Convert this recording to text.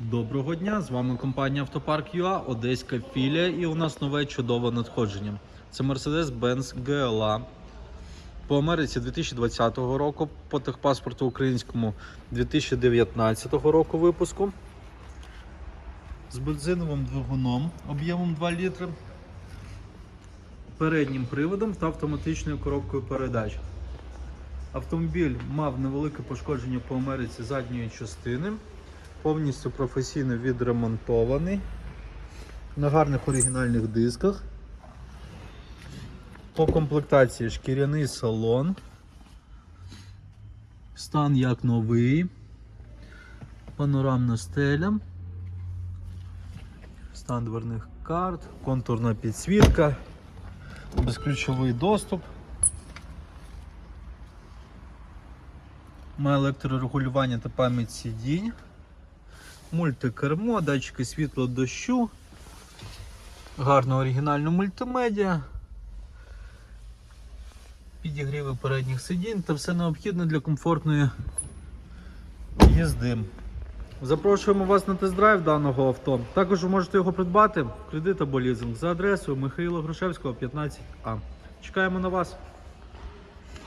Доброго дня! З вами компанія Автопарк ЮА, Одеська філія, і у нас нове чудове надходження. Це Mercedes-Benz GLA. По Америці 2020 року, по техпаспорту українському 2019 року випуску. З бензиновим двигуном об'ємом 2 літри, переднім приводом та автоматичною коробкою передач. Автомобіль мав невелике пошкодження по Америці задньої частини, повністю професійно відремонтований, на гарних оригінальних дисках. По комплектації шкіряний салон, стан як новий, панорамна стеля, стан дверних карт, контурна підсвітка, безключовий доступ. Має електрорегулювання та пам'ять сидінь, мультикермо, датчики світло дощу, гарна оригінальна мультимедіа, підігріви передніх сидінь та все необхідне для комфортної їзди. Запрошуємо вас на тест-драйв даного авто. Також ви можете його придбати в кредит або лізинг за адресою Михайла Грушевського, 15А. Чекаємо на вас.